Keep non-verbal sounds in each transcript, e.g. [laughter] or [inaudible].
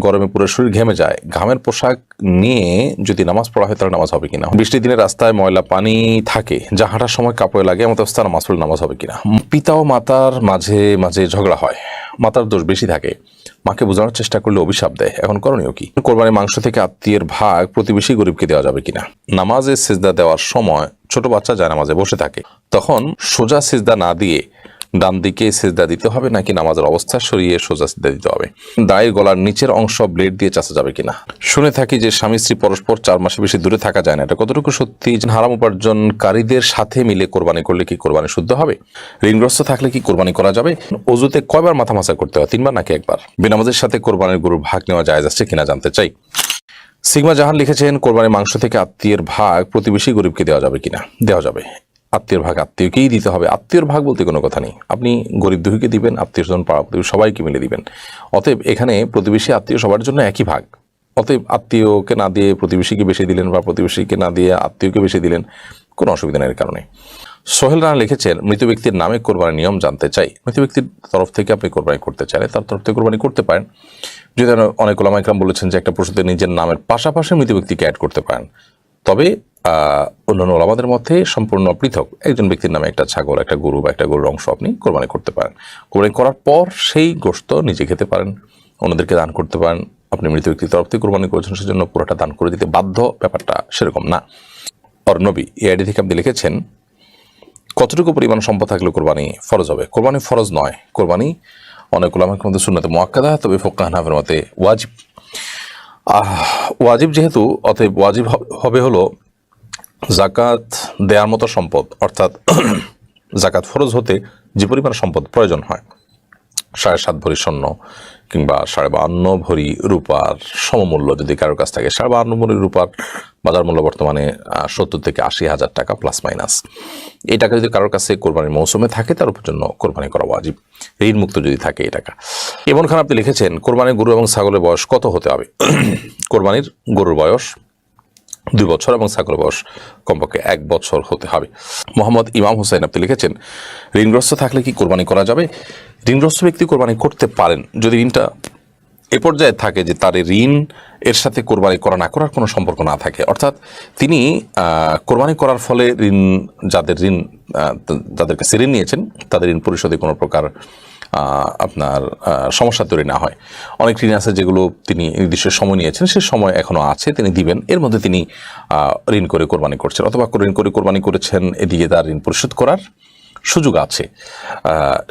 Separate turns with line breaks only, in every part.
গরমে পুরো শরীর ঘেমে যায়। ঘামের পোশাক নিয়ে যদি নামাজ পড়া হয় তাহলে নামাজ হবে কিনা? বৃষ্টির দিনে রাস্তায় ময়লা পানি থাকে, যা হাঁটার সময় কাপড়ে লাগে, এমন অবস্থা নামাজ পড়লে নামাজ হবে কিনা? পিতা ও মাতার মাঝে মাঝে ঝগড়া হয়। মাতার দোষ বেশি থাকে। মাকে বোঝানোর চেষ্টা করলে অভিশাপ দেয়। এখন করণীয় কি? কোরবানির মাংস থেকে আত্মীয়ের ভাগ প্রতিবেশী গরিবকে দেওয়া যাবে কিনা? নামাজে সিজদা দেওয়ার সময় ছোট বাচ্চা যায় নামাজে বসে থাকে। তখন সোজা সিজদা না দিয়ে ডান দিকে সেজদা দিতে হবে নাকি নামাজের অবস্থা সরিয়ে সোজা সেজদা দিতে হবে? দায়ের গলার নিচের অংশ ব্লেড দিয়ে চাচা যাবে কিনা? শুনে থাকি যে স্বামী স্ত্রী পরস্পর চার মাসে বেশি দূরে থাকা যায় না। এটা কতটুকু সত্যি? হারাম উপার্জনকারীদের সাথে মিলে কোরবানি করলে কি কোরবানি শুদ্ধ হবে? ঋণগ্রস্ত থাকলে কি কোরবানি করা যাবে? অজুতে কয়বার মাথা মাথা করতে হয়? তিনবার নাকি একবার? বেনামাজের সাথে কোরবানির গরুর ভাগ নেওয়া যায় যাচ্ছে কিনা জানতে চাই। সিগমা জাহান লিখেছেন, কোরবানির মাংস থেকে আত্মীয়ের ভাগ প্রতিবেশী গরিবকে দেওয়া যাবে কিনা? দেওয়া যাবে। আত্মীয়র ভাগ আত্মীয়কেই দিতে হবে। আত্মীয়র ভাগ বলতে কোনো কথা নেই। আপনি গরিব দুহিকে দিবেন আত্মীয় স্বজন পাড়া প্রতিবেশী সবাইকে মিলে দিবেন। অতএব এখানে প্রতিবেশী, আত্মীয় সবার জন্য একই ভাগ। অতএব আত্মীয়কে না দিয়ে প্রতিবেশীকে বেশি দিলেন বা প্রতিবেশীকে না দিয়ে আত্মীয়কে বেশি দিলেন, কোনো অসুবিধা নেই কারণে। সোহেল রানা লিখেছেন, মৃত ব্যক্তির নামে কোরবানির নিয়ম জানতে চাই। মৃত ব্যক্তির তরফ থেকে আপনি কোরবানি করতে চাইলে তার তরফ থেকে কোরবানি করতে পারেন। যদি অনেক ওলামা ইকরাম বলেছেন যে একটা পশুতে নিজের নামের পাশাপাশি মৃত ব্যক্তিকে অ্যাড করতে পারেন। তবে অন্যান্য ওলামাদের মধ্যে সম্পূর্ণ পৃথক। একজন ব্যক্তির নামে একটা ছাগল, একটা গরু বা একটা গরুর অংশ আপনি কোরবানি করতে পারেন। কোরবানি করার পর সেই গোশত নিজে খেতে পারেন, অন্যদেরকে দান করতে পারেন। আপনি মৃত ব্যক্তির তরফ থেকে কোরবানি করেছেন, সেজন্য পুরোটা দান করে দিতে বাধ্য, ব্যাপারটা সেরকম না। অর্ণবী এই আইডি থেকে আপনি লিখেছেন, কতটুকু পরিমাণ সম্পদ থাকলে কোরবানি ফরজ হবে? কোরবানি ফরজ নয়। কোরবানি অনেক ওলামার মধ্যে শুনতে মোয়াক্কাদা তবে ফোক্কা হানাফের মতে ওয়াজিব। ওয়াজিব যেহেতু, অতএব ওয়াজিব হবে হলো জাকাত দেওয়ার মতো সম্পদ, অর্থাৎ [clears throat] জাকাত ফরজ হতে যে পরিমাণ সম্পদ প্রয়োজন হয়, সাড়ে সাত ভরি স্বর্ণ কিংবা সাড়ে বাহান্ন ভরি রূপার সমমূল্য যদি কারোর কাছ থাকে, সাড়ে বাহান্ন ভরি রূপার বাজার মূল্য বর্তমানে সত্তর থেকে আশি হাজার টাকা প্লাস মাইনাস এই টাকা যদি কারোর কাছে কোরবানির মৌসুমে থাকে, তার উপর জন্য কোরবানি করা ওয়াজিব। ঋণ মুক্ত যদি থাকে এই টাকা। এমন খান, আপনি লিখেছেন, কোরবানির গরু এবং ছাগলের বয়স কত হতে হবে? [clears throat] কোরবানির গরুর বয়স দুই বছর এবং ছাগলের বয়স কমপক্ষে এক বছর হতে হবে। মোহাম্মদ ইমাম হোসেন আপনি লিখেছেন, ঋণগ্রস্ত থাকলে কি কোরবানি করা যাবে? ঋণগ্রস্ত ব্যক্তি কোরবানি করতে পারেন, যদি ঋণটা এ পর্যায়ে থাকে যে তার ঋণ এর সাথে কোরবানি করা না করার কোনো সম্পর্ক না থাকে। অর্থাৎ তিনি কোরবানি করার ফলে ঋণ, যাদের ঋণ যাদের কাছে ঋণ নিয়েছেন, তাদের ঋণ পরিশোধে কোনো প্রকার আপনার সমস্যা তৈরি না হয়। অনেক ঋণ আছে যেগুলো তিনি নির্দিষ্ট সময় নিয়েছেন, সে সময় এখনও আছে, তিনি দিবেন। এর মধ্যে তিনি ঋণ করে কোরবানি করছেন। অথবা ঋণ করে কোরবানি করেছেন, এদিকে তার ঋণ পরিশোধ করার সুযোগ আছে।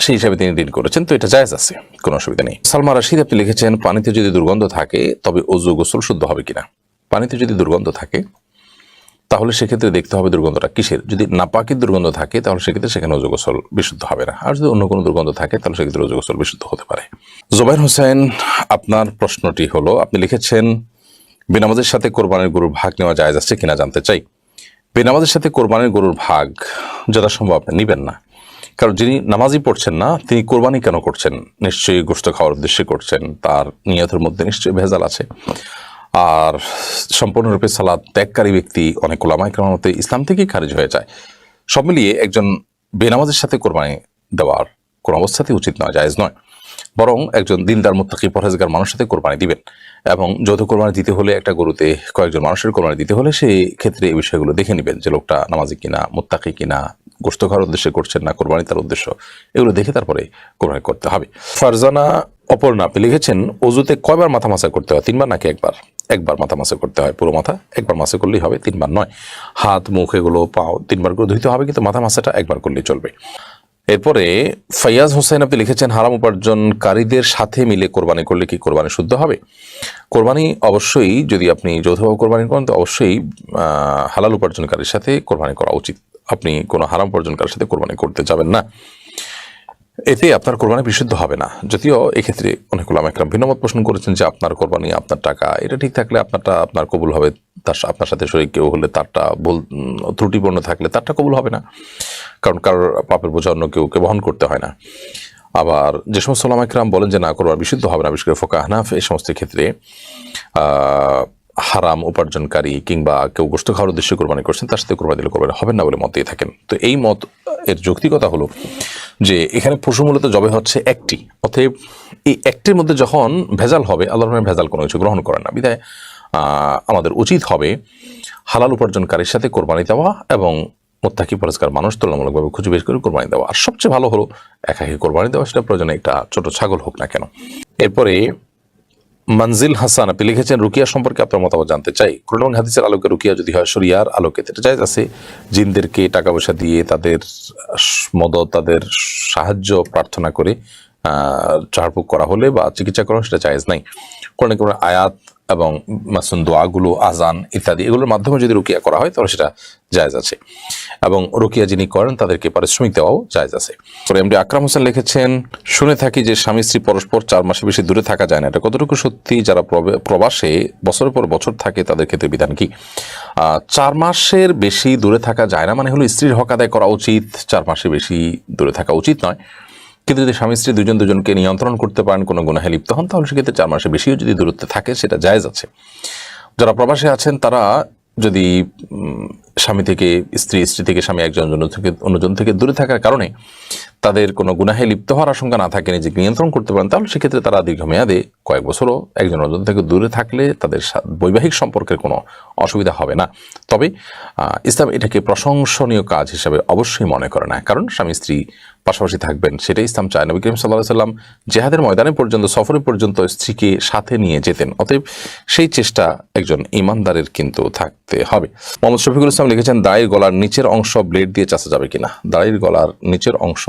সেই হিসাবে তিনি ঋণ করেছেন, তো এটা জায়েজ আছে, কোনো অসুবিধা নেই। সালমা রাশিদ, আপনি লিখেছেন, পানিতে যদি দুর্গন্ধ থাকে, তবে অজু গোসল শুদ্ধ হবে কিনা? পানিতে যদি দুর্গন্ধ থাকে তাহলে সেক্ষেত্রে দেখতে হবে দুর্গন্ধটা কিসের? যদি নাপাকির দুর্গন্ধ থাকে, তাহলে সেক্ষেত্রে সেখানে অজু গোসল বিশুদ্ধ হবে না। আর যদি অন্য কোনো দুর্গন্ধ থাকে, তাহলে সেক্ষেত্রে অজু গোসল বিশুদ্ধ হতে পারে। জোবাইর হোসেন, আপনার প্রশ্নটি হলো, আপনি লিখেছেন, বেনামাজের সাথে কোরবানির গরুর ভাগ নেওয়া যায় যাচ্ছে কিনা জানতে চাই। বেনামাজের সাথে কোরবানির গরুর ভাগ যথাসম্ভব আপনি নেবেন না। কারণ যিনি নামাজই পড়ছেন না, তিনি কোরবানি কেন করছেন? নিশ্চয়ই গোষ্ঠ খাওয়ার উদ্দেশ্যে করছেন, তার নিয়তের মধ্যে নিশ্চয়ই ভেজাল আছে। আর সম্পূর্ণরূপে সালাদ ত্যাগকারী ব্যক্তি অনেক ওলামাই মতে ইসলাম থেকেই খারিজ হয়ে যায়। সব মিলিয়ে একজন বেনামাজের সাথে কোরবানি দেওয়ার কোনো অবস্থাতেই উচিত নয়, জায়েজ নয়। বরং একজন দিনদার মুত্তাকি পরহেজগার মানুষের সাথে কোরবানি দিবেন এবং যৌথ কোরবানি দিতে হলে একটা গরুতে কয়েকজন মানুষের কোরবানি দিতে হলে সেই ক্ষেত্রে এই বিষয়গুলো দেখে নেবেন যে লোকটা নামাজি কিনা, মুত্তাকি কিনা গোস্ত খাওয়ার উদ্দেশ্যে করছেন না, কোরবানি তার উদ্দেশ্য, এগুলো দেখে তারপরে কোরবানি করতে হবে। ফারজানা অপর্ণা আপনি লিখেছেন, অজুতে কয়বার মাথা মাসা করতে হয়, তিনবার নাকি একবার? একবার মাথা মাসে করতে হয়, পুরো মাথা একবার মাসে করলেই হবে, তিনবার নয়। হাত, মুখ এগুলো, পাও তিনবার করে ধুইতে হবে, কিন্তু মাথা মাসাটা একবার করলেই চলবে। এরপরে ফয়াজ হোসেন আপনি লিখেছেন, হারাম উপার্জনকারীদের সাথে মিলে কোরবানি করলে কি কোরবানি শুদ্ধ হবে? কোরবানি অবশ্যই, যদি আপনি যৌথভাবে কোরবানি করেন, তো অবশ্যই হালাল উপার্জনকারীর সাথে কোরবানি করা উচিত। আপনি কোনো হারাম উপার্জনকারীর সাথে কোরবানি করতে যাবেন না। এতে আপনার কোরবানি বিশুদ্ধ হবে না। যদিও এক্ষেত্রে অনেক ওলামা একরাম ভিন্নমত পোষণ করেছেন যে আপনার কোরবানি, আপনার টাকা, এটা ঠিক থাকলে আপনারটা আপনার কবুল হবে। তার আপনার সাথে শরীর কেউ হলে তারটা ভুল ত্রুটিপূর্ণ থাকলে তারটা কবুল হবে না। কারণ কারোর পাপের বোঝা অন্য কেউকে বহন করতে হয় না। আবার যে সমস্ত ওলামা বলেন যে, না করবার বিশুদ্ধ হবে না। বিশেষ করে ফোকা হানাফ এই সমস্ত ক্ষেত্রে হারাম উপার্জনকারী কিংবা কেউ গোষ্ঠ খাওয়ার উদ্দেশ্যে কোরবানি করছেন, তার সাথে কোরবানি দিলে কোরবানি হবে না বলে মত দিয়ে থাকেন। তো এই মত, এর যৌক্তিকতা হলো যে এখানে পশু মূলত জবে হচ্ছে একটি। অতএব এই একটির মধ্যে যখন ভেজাল হবে আল্লাহ রহমান ভেজাল কোনো কিছু গ্রহণ করেন না। বিধায় আমাদের উচিত হবে হালাল উপার্জনকারীর সাথে কোরবানি দেওয়া এবং মোত্তাকি পরিষ্কার মানুষ তুলনামূলকভাবে খুঁজে বের করে কোরবানি দেওয়া। আর সবচেয়ে ভালো হলো, একাকি কোরবানি দেওয়া, সেটা প্রয়োজনে একটা ছোট ছাগল হোক না কেন। এরপরে মঞ্জিল হাসান আপনি লিখেছেন রুকিয়া সম্পর্কে আপনার মতামত জানতে চাই কোরআন হাদিসের আলোকে রুকিয়া যদি হয় শরিয়ার আলোকে এটা চাই আছে জিনদেরকে টাকা পয়সা দিয়ে তাদের মদত তাদের সাহায্য প্রার্থনা করে চারপুক করা হলে বা চিকিৎসা করা সেটা চাইজ নাই কোরআন কোনো আয়াত এবং মাসুন দোয়াগুলো, আজান ইত্যাদি এগুলোর মাধ্যমে যদি রুকিয়া করা হয়, তাহলে সেটা জায়জ আছে। এবং রুকিয়া যিনি করেন, তাদেরকে পারিশ্রমিক দেওয়াও জায়জ আছে। পরে এমডি আকরাম হোসেন লিখেছেন, শুনে থাকি যে স্বামী, স্ত্রী পরস্পর চার মাসে বেশি দূরে থাকা যায় না। এটা কতটুকু সত্যি? যারা প্রবে- প্রবাসে বছরের পর বছর থাকে, তাদের ক্ষেত্রে বিধান কি? চার মাসের বেশি দূরে থাকা যায় না মানে হলো স্ত্রীর হক আদায় করা উচিত, চার মাসে বেশি দূরে থাকা উচিত নয়। কিন্তু যদি স্বামী স্ত্রী দুজন দুজনকে নিয়ন্ত্রণ করতে পারেন, কোনো গুনাহে লিপ্ত হন, তাহলে সেক্ষেত্রে চার মাসে বেশিও যদি দূরত্বে থাকে, সেটা জায়েজ আছে। যারা প্রবাসে আছেন, তারা যদি স্বামী থেকে, স্ত্রী স্ত্রী থেকে স্বামী একজন থেকে, অন্যজন থেকে দূরে থাকার কারণে তাদের কোনো গুনাহে লিপ্ত হওয়ার আশঙ্কা না থাকে, নিজেকে নিয়ন্ত্রণ করতে পারেন, তাহলে সেক্ষেত্রে তারা দীর্ঘমেয়াদে কয়েক বছরও একজন অন্যজন থেকে দূরে থাকলে তাদের বৈবাহিক সম্পর্কের কোনো অসুবিধা হবে না। তবে ইসলাম এটাকে প্রশংসনীয় কাজ হিসাবে অবশ্যই মনে করে না, কারণ স্বামী, স্ত্রী পাশাপাশি থাকবেন। সেটাই ইসলাম চায়। নবী করিম সাল্লাহ সাল্লাম জেহাদের ময়দানে পর্যন্ত, সফরে পর্যন্ত স্ত্রীকে সাথে নিয়ে যেতেন। অতএব সেই চেষ্টা একজন ইমানদারের কিন্তু থাকতে হবে। মোহাম্মদ শফিকুল ইসলাম লিখেছেন দায়ের গলার নিচের অংশ ব্লেড দিয়ে চাষা যাবে কিনা? দায়ের গলার নিচের অংশ,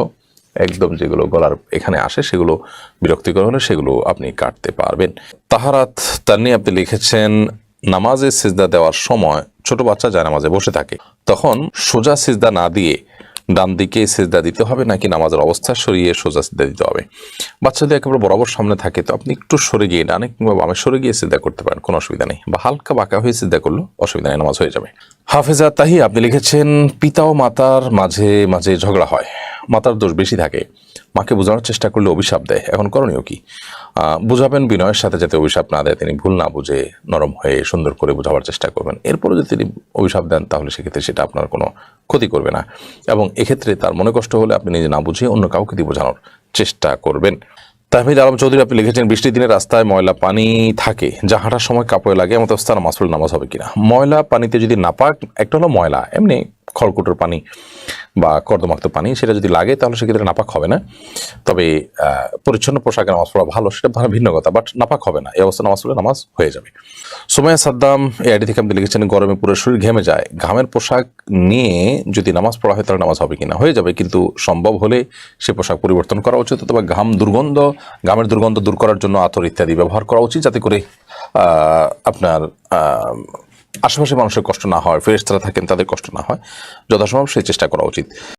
একদম যেগুলো গলার এখানে আসে, সেগুলো বিরক্তিকর হলে সেগুলো আপনি কাটতে পারবেন। তাহারাত তার নিয়ে আপনি লিখেছেন, নামাজে সিজদা দেওয়ার সময় ছোট বাচ্চা যায় নামাজে বসে থাকে। তখন সোজা সিজদা না দিয়ে ডান দিকে সেজদা দিতে হবে নাকি নামাজের অবস্থা সরিয়ে সোজা সেজদা দিতে হবে? বাচ্চা যদি একেবারে বরাবর সামনে থাকে তো আপনি একটু সরে গিয়ে ডানে কিংবা বামে সরে গিয়ে সেজদা করতে পারেন, কোনো অসুবিধা নেই। বা হালকা বাঁকা হয়ে সেজদা করলেও অসুবিধা নেই, নামাজ হয়ে যাবে। হাফেজা তাহি, আপনি লিখেছেন, পিতা ও মাতার মাঝে মাঝে ঝগড়া হয়। মাতার দোষ বেশি থাকে। মাকে বোঝানোর চেষ্টা করলে অভিশাপ দেয়। এখন করণীয় কি? বোঝাবেন বিনয়ের সাথে যাতে অভিশাপ না দেয়, তিনি ভুল না বুঝে নরম হয়ে সুন্দর করে বোঝাবার চেষ্টা করবেন। এরপরে যদি তিনি অভিশাপ দেন, তাহলে সেক্ষেত্রে সেটা আপনার কোনো ক্ষতি করবে না। এবং এক্ষেত্রে তার মনে কষ্ট হলে আপনি নিজে না বুঝিয়ে অন্য কাউকে দিয়ে বোঝানোর চেষ্টা করবেন। তাহমিদ আলম চৌধুরী, আপনি লিখেছেন, বৃষ্টির দিনে রাস্তায় ময়লা পানি থাকে, যা হাঁটার সময় কাপড়ে লাগে এমন অবস্থা নামাজ পড়লে নামাজ হবে কিনা? ময়লা পানিতে যদি নাপাক একটা হলো ময়লা, এমনি খড়কুটোর পানি বা কর্দমাক্ত পানি, সেটা যদি লাগে, তাহলে সেক্ষেত্রে নাপাক হবে না। তবে পরিচ্ছন্ন পোশাকে নামাজ পড়া ভালো, সেটা ভালো ভিন্ন কথা বাট নাপাক হবে না। এই অবস্থা নামাজ পড়লে নামাজ হয়ে যাবে। সোমায়া সাদ্দাম এই আইডি থেকে আপনি লিখেছেন, গরমে পুরো শরীর ঘেমে যায়। ঘামের পোশাক নিয়ে যদি নামাজ পড়া হয়, তাহলে নামাজ হবে কিনা? হয়ে যাবে, কিন্তু সম্ভব হলে সে পোশাক পরিবর্তন করা উচিত, অথবা ঘাম দুর্গন্ধ ঘামের দুর্গন্ধ দূর করার জন্য আতর ইত্যাদি ব্যবহার করা উচিত যাতে করে আপনার আশেপাশে মানুষের কষ্ট না হয় ফেরেস্তারা থাকেন তাদের কষ্ট না হয়, যথাসম্ভব সেই চেষ্টা করা উচিত।